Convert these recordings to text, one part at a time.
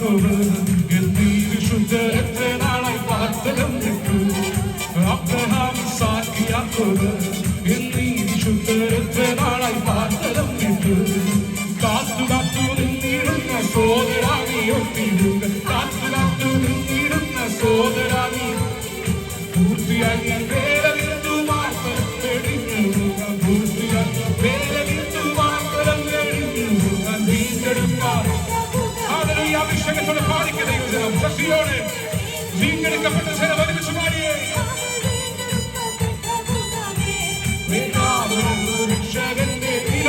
Gönlünü şu dertte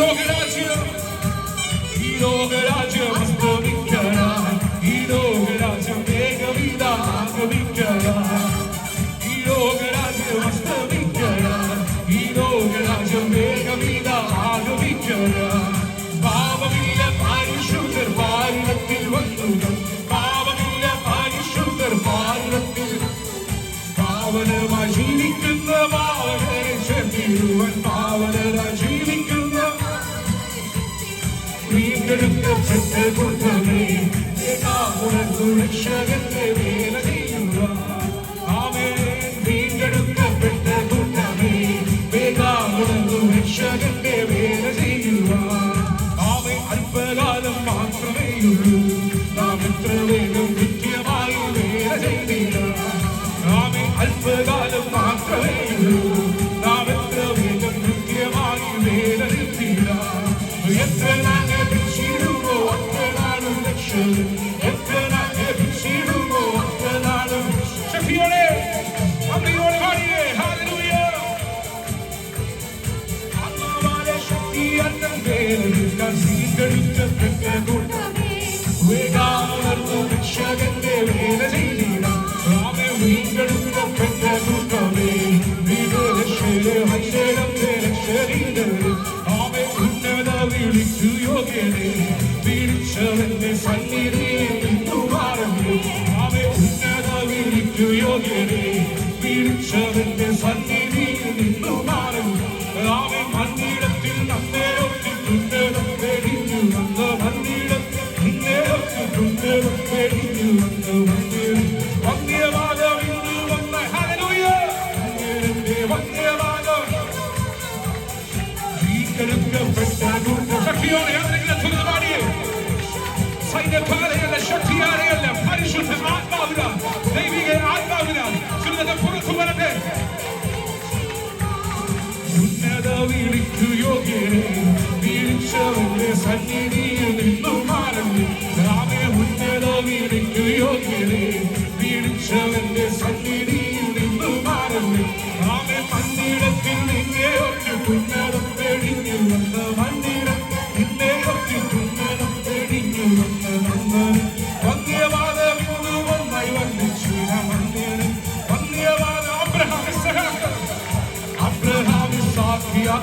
Quiero que la lleve.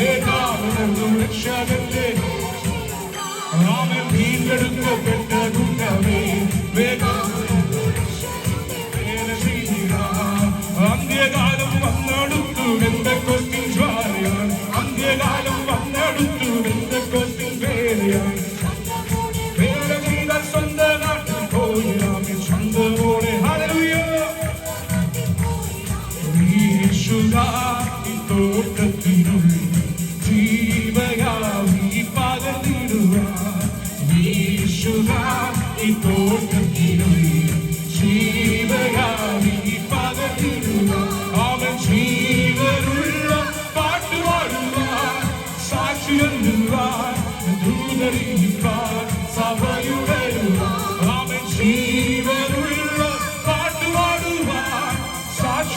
നേതാവ് രക്ഷകന്റെ നാമം വീണ്ടെടുക്കപ്പെട്ട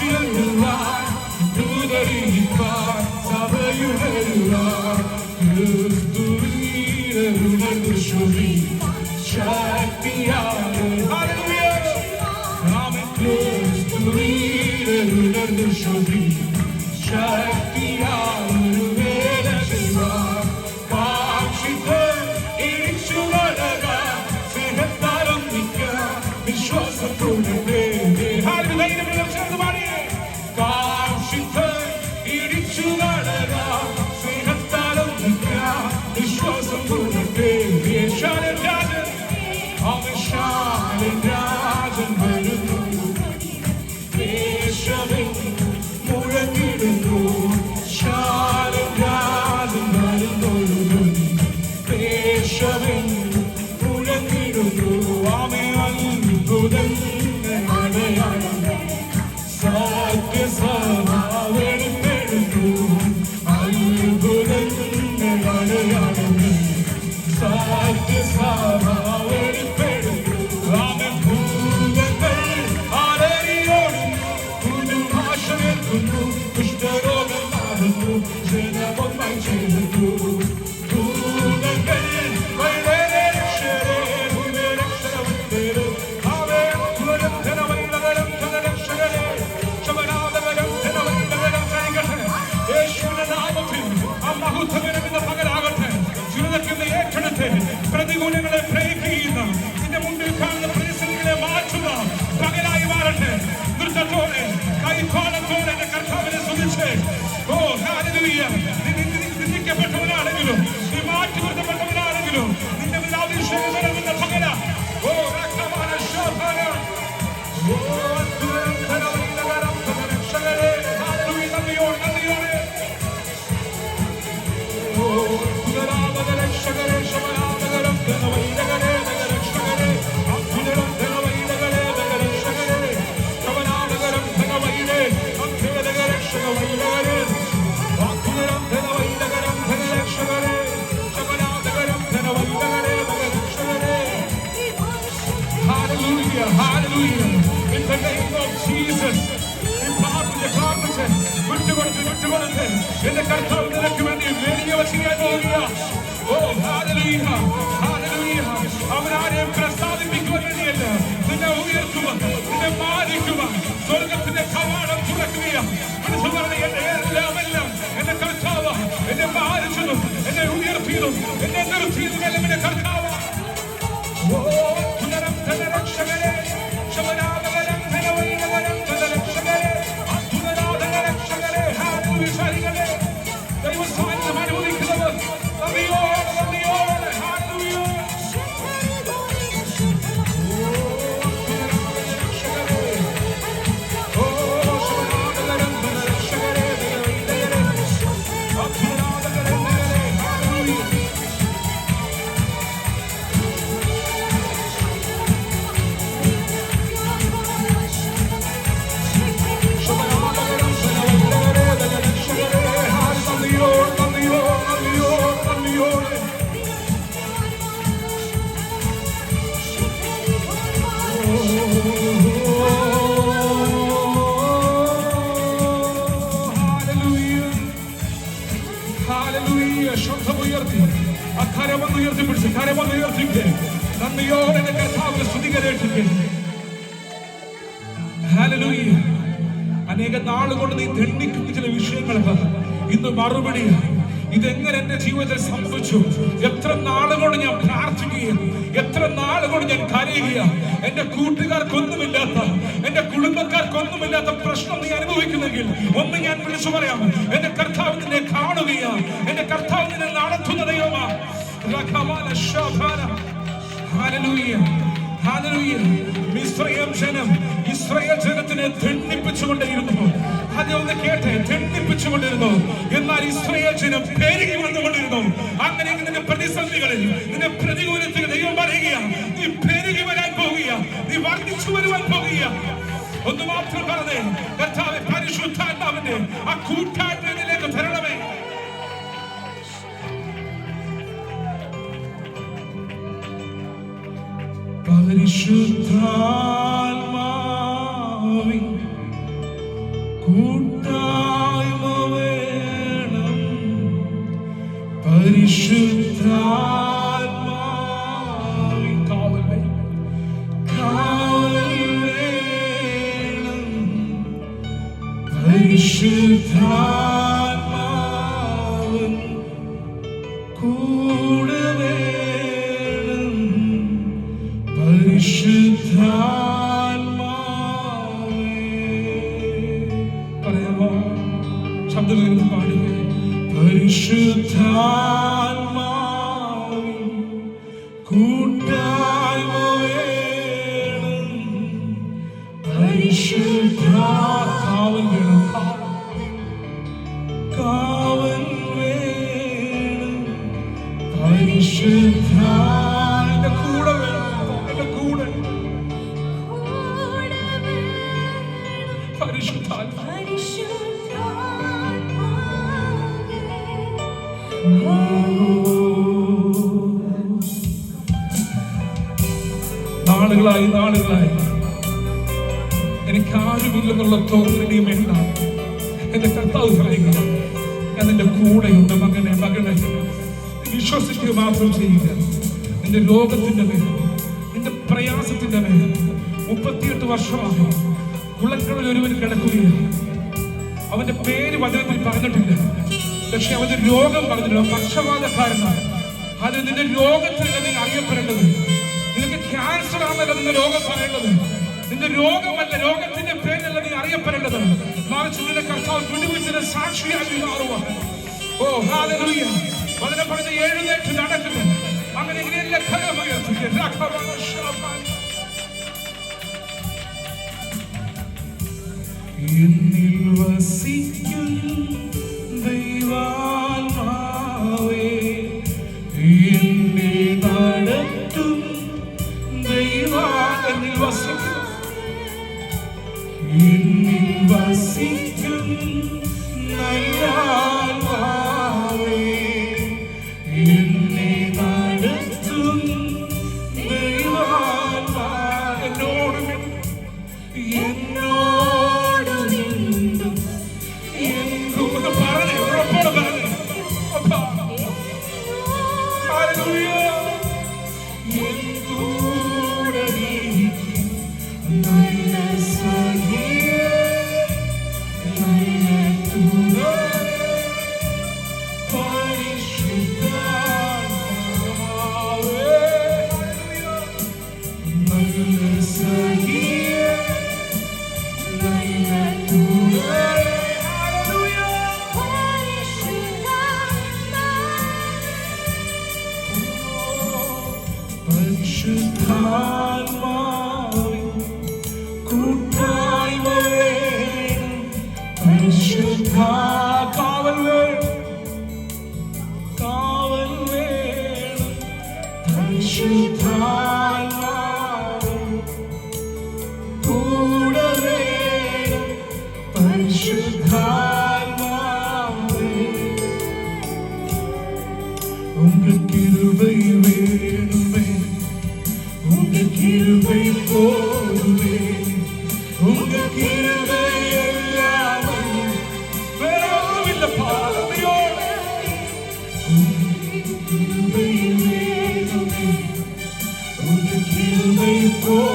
天了。the. இந்த கருத்து ഇന്ന് ഇതെങ്ങനെ എന്റെ ജീവിതത്തിൽ സംഭവിച്ചു? എത്ര നാളുകൊണ്ട് ഞാൻ പ്രാർത്ഥിക്കുകയും എത്ര നാളുകൊണ്ട് ഞാൻ കരയുക എന്റെ കൂട്ടുകാർക്കൊന്നുമില്ലാത്ത എന്റെ കുടുംബക്കാർക്കൊന്നുമില്ലാത്ത പ്രശ്നം നീ അനുഭവിക്കുന്നെങ്കിൽ ഒന്ന് ഞാൻ വിളിച്ചു പറയാം. എന്റെ കർത്താവ് നിന്നെ കാണുകയാ. എന്റെ കർത്താവ് നിന്നെ നടത്തുന്ന ദൈവമാ. മിസ്രയീം ജനം ഇസ്രയേൽ ജനത്തിനെ തെണ്ണിപ്പിച്ചുകൊണ്ടേയിരുന്നു അത് ഒന്ന് കേട്ടെ തെണ്ണിപ്പിച്ചുകൊണ്ടിരുന്നു എന്നാൽ ഇസ്രയേൽ ജനം പെരുകി വന്നുകൊണ്ടിരുന്നു. അങ്ങനെ നിന്റെ പ്രതിസന്ധികളിൽ നിന്റെ പ്രതികൂലത്തിൽ ദൈവം പറയുക നീ പെരുകി വരാൻ പോകുക നീ വർദ്ധിച്ചു വരുവാൻ പോകുക ഒന്ന് മാത്രം പറഞ്ഞേ കർത്താവ് പരിശുദ്ധാത്മാവിന്റെ ആ കൂട്ടായ്മയിലേക്ക് should come. ശബ്ദം പാടുക പരിശുദ്ധാത്മാവിൻ നാളുകളായി നാളുകളായി. എനിക്ക് ആരുമില്ലെന്നുള്ള തോന്നിയും വേണ്ട. എന്റെ കർത്താവ് പറയുക ഞാൻ നിന്റെ കൂടെയുണ്ട് മകനെ മകനെ. വിശ്വസിക്കുക മാത്രം ചെയ്യുക. നിന്റെ ലോകത്തിന്റെ മേൽ നിന്റെ പ്രയാസത്തിന്റെ മേൽ മുപ്പത്തിയെട്ട് വർഷമായി കുളങ്ങളിൽ ഒരുവൻ കിടക്കുകയാണ്. അവന്റെ പേര് വചനത്തിൽ പറഞ്ഞിട്ടില്ല. പക്ഷെ അവന്റെ രോഗം പറഞ്ഞിട്ടില്ല പക്ഷപാതക്കാരനാണ്. അത് നിന്റെ രോഗത്തിൽ നീ അറിയപ്പെടേണ്ടത്. ക്യാൻസർ ആണല്ലോ നിന്റെ രോഗം പറയേണ്ടത്. നിന്റെ രോഗമല്ല രോഗത്തിന്റെ പേരല്ല നീ അറിയപ്പെടേണ്ടത്. നിന്റെ കർത്താവ് വിടുവിച്ചതിന് സാക്ഷിയായി മാറുക. ഓ പറഞ്ഞ എഴുന്നേറ്റ് നടക്കുന്നു. അങ്ങനെ ഇങ്ങനെ വസിക്കും ദൈവാത്മാവേ വസിക്കും. എന്നിൽ വസിക്കും. നല്ലാത്മാവേ கிருபை போ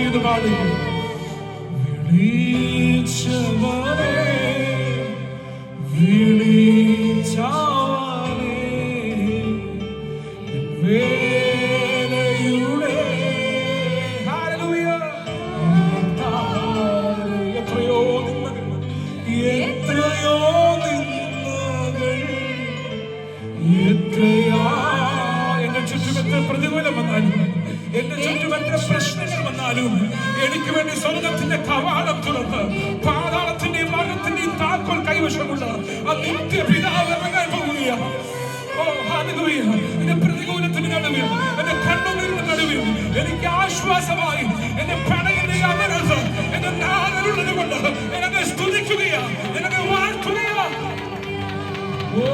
പാടുക വിളിച്ചവനെ വിളിച്ചവനെ ആശ്വാസമായി എന്റെ പടയുടെ അമരത്ത് എന്റെ നാളുള്ളത് കൊണ്ട് എന്നെ സ്തുതിക്കുകയാ എന്നെ വാഴ്ത്തുകയാ. ഓ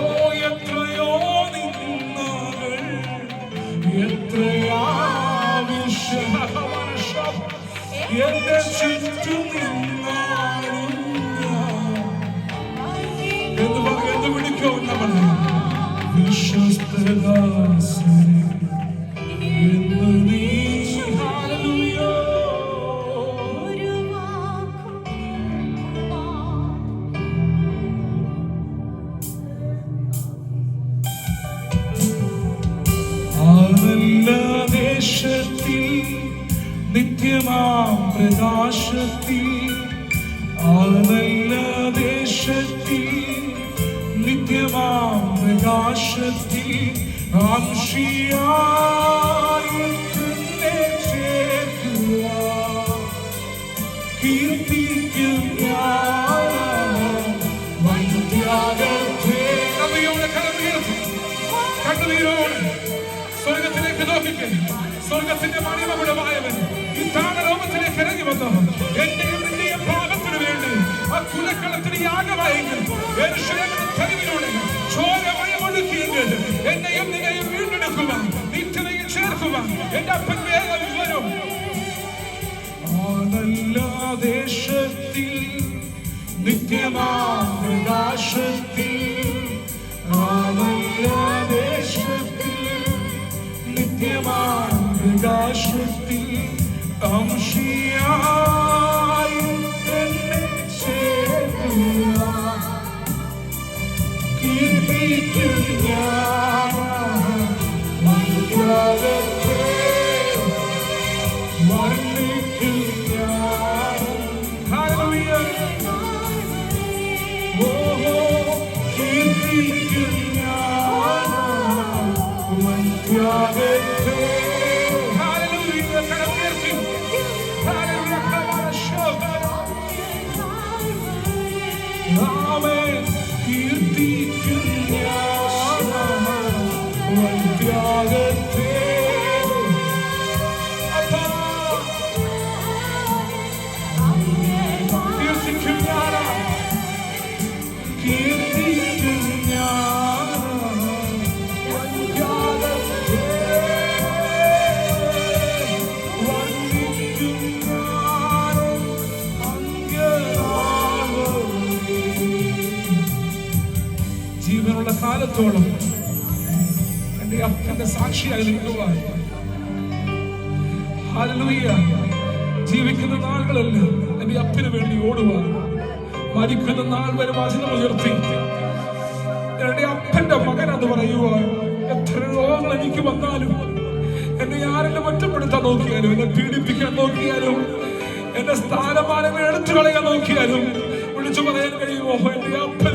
എത്രയോ നിന്നകൾ എത്രയാ വിശ്വാസം. എന്റെ ചുറ്റും നിന്നാലും എന്ന് പറഞ്ഞു എന്ന് വിളിക്കോ നമ്മളെ? നിത്യമാം പ്രകാശത്തിൽ ആ നല്ല ദേശത്തിൽ നിത്യമാം പ്രകാശത്തിൽ ആംഷിയായി തന്നെ ചേർക്കുവാൻ കീർത്തിക്കും ഞാൻ വൈദ്യാകത്തെ കവിയോടെ കരമുയർത്തി കണ്ണുനീരോടെ സ്വർഗത്തിലേക്ക് നോക്കിക്കേ സ്വർഗത്തിന്റെ മണിമകുടമായവൻ. ഈ താണലോകത്തിലേക്ക് ഇറങ്ങി വന്നു. എന്റെയും നിന്റെയും പാപത്തിന് വേണ്ടി ആ കുലക്കളത്തിന് യാഗമായെങ്കിൽ തെരുവിലൂടെ ചോരമയമൊഴുക്കിയെങ്കിൽ എന്നെയും നിന്നെയും വീണ്ടെടുക്കുവാൻ നിത്യതയിൽ ചേർക്കുവാൻ എന്റെ അപ്പൻ വേഗം വരും. ആ നല്ല ദേശത്തിൽ നിത്യമാം കാലത്തോളം എന്റെ അപ്പന്റെ സാക്ഷിയായി ജീവിക്കുന്ന നാളുകളല്ല എന്റെ അപ്പന് വേണ്ടി ഓടുവാൻ. മരിക്കുന്ന നാൾ വരെ വാചനം ഉയർത്തി. എന്റെ അപ്പന്റെ മകൻ അത് പറയുവാൻ എത്ര രോഗങ്ങൾ എനിക്ക് വന്നാലും എന്നെ ആരെല്ലാം ഒറ്റപ്പെടുത്താൻ നോക്കിയാലും എന്നെ പീഡിപ്പിക്കാൻ നോക്കിയാലും എന്റെ സ്ഥാനമാനങ്ങൾ എടുത്തു കളയാൻ നോക്കിയാലും വിളിച്ചു പറയാൻ കഴിയുമോ? എന്റെ അപ്പൻ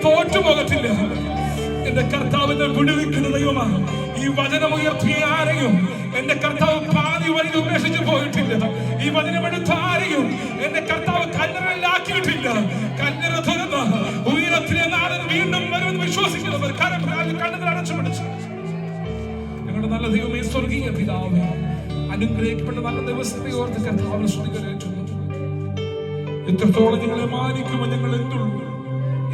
ഉയരത്തിലുണ്ട് ഇനി ഞാൻ പതറിപ്പോകത്തില്ല ഇനി ഞാൻ തോറ്റു പോകത്തില്ല എന്റെ കർത്താവിന്റെ വിടുവിക്കുന്ന ദൈവമാണ്. ഈ വചനം ഉയർത്തിയ ആരെയും എന്റെ കർത്താവ് പാതി വഴി ഉപേക്ഷിച്ച് പോയിട്ടില്ല. ഈ വചനമെടുത്ത ആരെയും എന്റെ കർത്താവ് കല്ലറയിലാക്കിയിട്ടില്ല. കല്ലറ തുറന്ന് ഉയരത്തിലെ നാളെ വീണ്ടും വരുമെന്ന് വിശ്വസിക്കുന്നവർ കണ്ണുകൾ അടച്ചു പിടിച്ചു. ഞങ്ങളുടെ നല്ല ദൈവമേ സ്വർഗീയ പിതാവ് അനുഗ്രഹിക്കപ്പെട്ട നല്ല ദിവസത്തെ ഓർത്ത് കർത്താവിനെ സ്തുതികരേറ്റുന്നു എത്രത്തോളം ഞങ്ങളെ മാനിക്കുമ്പോൾ ഞങ്ങൾ എന്തുള്ളൂ?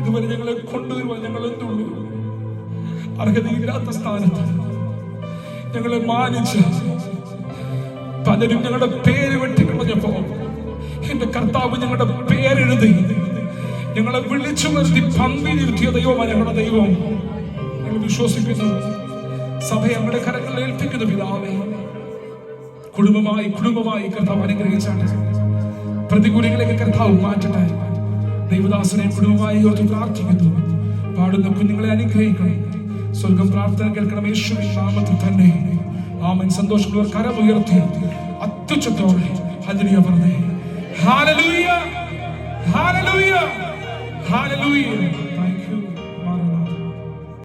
ഇതുവരെ ഞങ്ങളെ കൊണ്ടുവരുവാൻ ഞങ്ങൾ എന്തുള്ളൂ അർഹതയില്ലാത്ത സ്ഥാനത്ത് ഞങ്ങളെ മാനിച്ച് പലരും ഞങ്ങളുടെ പേര് വെട്ടിക്കളഞ്ഞപ്പോ എന്റെ കർത്താവ് ഞങ്ങളുടെ പേരെഴുതി ഞങ്ങളെ വിളിച്ചു വരുത്തി നിർത്തിയ ദൈവമാണ് ഞങ്ങളുടെ ദൈവം. ഞങ്ങൾ വിശ്വസിക്കുന്നു. സഭ ഞങ്ങളുടെ കരങ്ങളിൽ ഏൽപ്പിക്കുന്നു പിതാവേ. കുടുംബമായി കുടുംബമായി കർത്താവ് അനുഗ്രഹിച്ചാണ്. പ്രതികൂലങ്ങളെ കർത്താവ് മാറ്റട്ടെ. ദൈവദാസനെ കുടുംബമായി ഓർത്ത് പ്രാർത്ഥിക്കുന്നു. പാടുന്ന കുഞ്ഞുങ്ങളെ അനുഗ്രഹിക്കണം സ്വർഗം പ്രാർത്ഥന കേൾക്കണം യേശുവിൻ നാമത്തിൽ തന്നെ. ആമൻ. സന്തോഷമുള്ളവർ കരമുയർത്തി അത്യുച്ചത്തോടെ ഹലിയ പറഞ്ഞേ. ഹാലലൂയ. ഹാലലൂയ. ഹാലലൂയ.